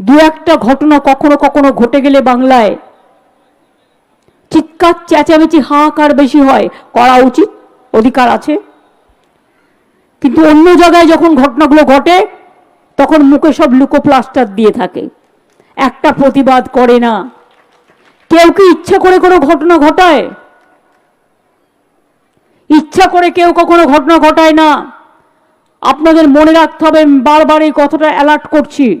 দু একটা ঘটনা কখনো কখনো ঘটে গেলে বাংলায় চিৎকার, চেঁচামেচি, হাহাকার বেশি হয়। করা উচিত, অধিকার আছে। কিন্তু অন্য জায়গায় যখন ঘটনাগুলো ঘটে, তখন মুখে সব লুকো প্লাস্টার দিয়ে থাকে। একটা প্রতিবাদ করে না। কেউ কি ইচ্ছা করে কোনো ঘটনা ঘটায়? ইচ্ছা করে কেউ কখনো ঘটনা ঘটায় না। আপনাদের মনে রাখতে হবে, বারবার এই কথাটা অ্যালার্ট করছি।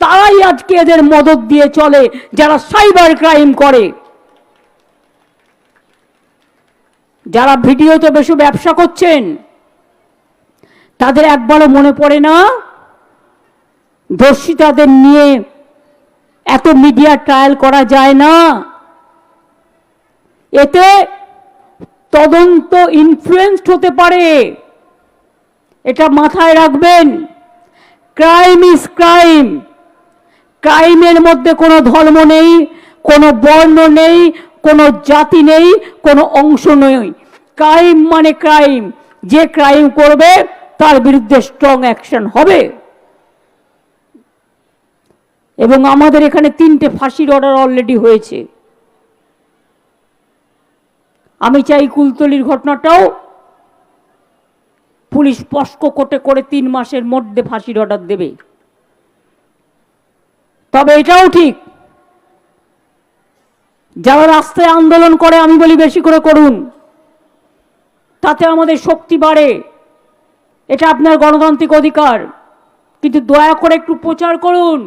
তারাই আজকে এদের মদত দিয়ে চলে, যারা সাইবার ক্রাইম করে। যারা ভিডিওতে বেশি ব্যবসা করছেন, তাদের একবারও মনে পড়ে না, দর্শিতাদের নিয়ে এত মিডিয়া ট্রায়াল করা যায় না। এতে তদন্ত ইনফ্লুয়েন্সড হতে পারে। এটা মাথায় রাখবেন। Crime is crime. ক্রাইমের মধ্যে কোনো ধর্ম নেই, কোনো বর্ণ নেই, কোনো জাতি নেই, কোনো অংশ নেই। ক্রাইম মানে ক্রাইম। যে ক্রাইম করবে, তার বিরুদ্ধে স্ট্রং অ্যাকশন হবে। এবং আমাদের এখানে তিনটে ফাঁসির অর্ডার অলরেডি হয়েছে। আমি চাই কুলতলির ঘটনাটাও পুলিশ পস্ক কোটে করে তিন মাসের মধ্যে ফাঁসির অর্ডার দেবে। তবে এটাও ঠিক। যারা রাস্তায় আন্দোলন করে, আমি বলি বেশি করে করুন। তাতে আমাদের শক্তি বাড়ে। এটা আপনার গণতান্ত্রিক অধিকার। কিন্তু দয়া করে একটু প্রচার করুন।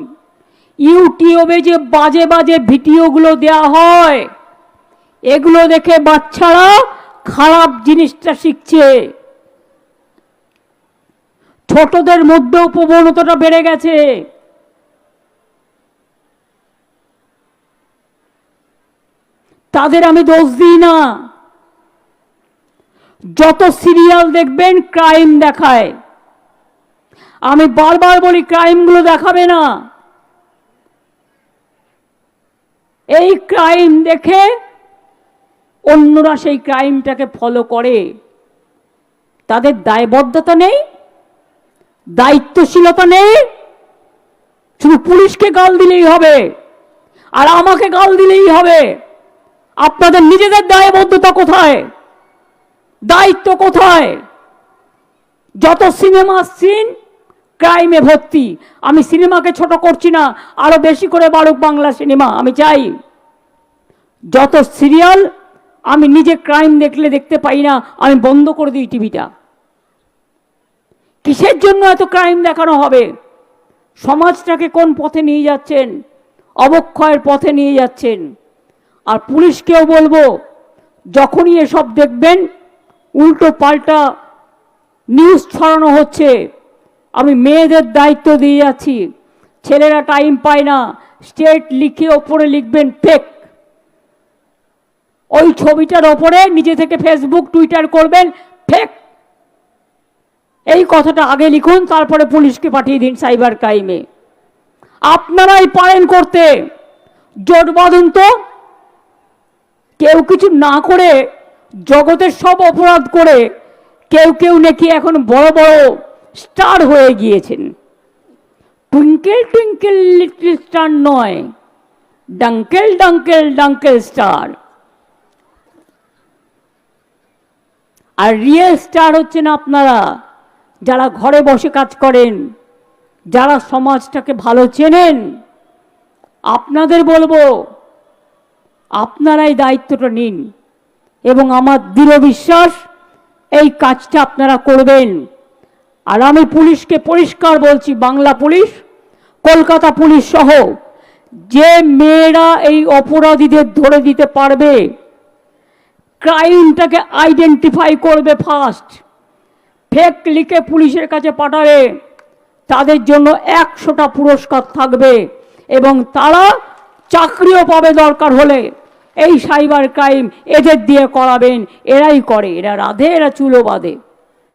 ইউটিউবে যে বাজে বাজে ভিডিওগুলো দেয়া হয়, এগুলো দেখে বাচ্চারা খারাপ জিনিসটা শিখছে। ছোটদের মধ্যেও প্রবণতাটা বেড়ে গেছে। তাদের আমি দোষ দিই না। যত সিরিয়াল দেখবেন, ক্রাইম দেখায়। আমি বারবার বলি, ক্রাইমগুলো দেখাবে না। এই ক্রাইম দেখে অন্যরা সেই ক্রাইমটাকে ফলো করে। তাদের দায়বদ্ধতা নেই, দায়িত্বশীলতা নেই। শুধু পুলিশকে গাল দিলেই হবে, আর আমাকে গাল দিলেই হবে। আপনাদের নিজেদের দায়বদ্ধতা কোথায়? দায়িত্ব কোথায়? যত সিনেমা সিন, ক্রাইমে ভর্তি। আমি সিনেমাকে ছোট করছি না, আরও বেশি করে বাড়ুক বাংলা সিনেমা, আমি চাই। যত সিরিয়াল, আমি নিজে ক্রাইম দেখলে দেখতে পাই না, আমি বন্ধ করে দিই টিভিটা। কিসের জন্য এত ক্রাইম দেখানো হবে? সমাজটাকে কোন পথে নিয়ে যাচ্ছেন? অবক্ষয়ের পথে নিয়ে যাচ্ছেন? আর পুলিশকেও বলব, যখনই এসব দেখবেন, উল্টো পাল্টা নিউজ ছড়ানো হচ্ছে। আমি মেয়েদের দায়িত্ব দিয়ে যাচ্ছি। ছেলেরা টাইম পায় না। স্টেট লিখে ওপরে লিখবেন ফেক ওই ছবিটার ওপরে নিজে থেকে ফেসবুক টুইটার করবেন ফেক এই কথাটা আগে লিখুন, তারপরে পুলিশকে পাঠিয়ে দিন সাইবার ক্রাইমে আপনারাই পারেন করতে। জোট বাঁধুন তো। কেউ কিছু না করে জগতের সব অপরাধ করে কেউ কেউ নাকি এখন বড় বড় স্টার হয়ে গিয়েছেন। টুইঙ্কেল টুইঙ্কেল লিটল স্টার নয়, ডাঙ্কেল ডাঙ্কেল ডাঙ্কেল স্টার। আর রিয়েল স্টার হচ্ছেন আপনারা, যারা ঘরে বসে কাজ করেন, যারা সমাজটাকে ভালো চেনেন। আপনাদের বলব আপনারাই দায়িত্বটা নিন এবং আমার দৃঢ় বিশ্বাস এই কাজটা আপনারা করবেন। আর আমি পুলিশকে পরিষ্কার বলছি, বাংলা পুলিশ, কলকাতা পুলিশ সহ যে মেয়েরা এই অপরাধীদের ধরে দিতে পারবে, ক্রাইমটাকে আইডেন্টিফাই করবে ফার্স্ট, ফেক লিখে পুলিশের কাছে পাঠাবে, তাদের জন্য একশোটা পুরস্কার থাকবে এবং তারা চাকরিও পাবে দরকার হলে। এই সাইবার ক্রাইম এদের দিয়ে করাবেন এরাই করে এরা রাধে এরা চুলো বাঁধে।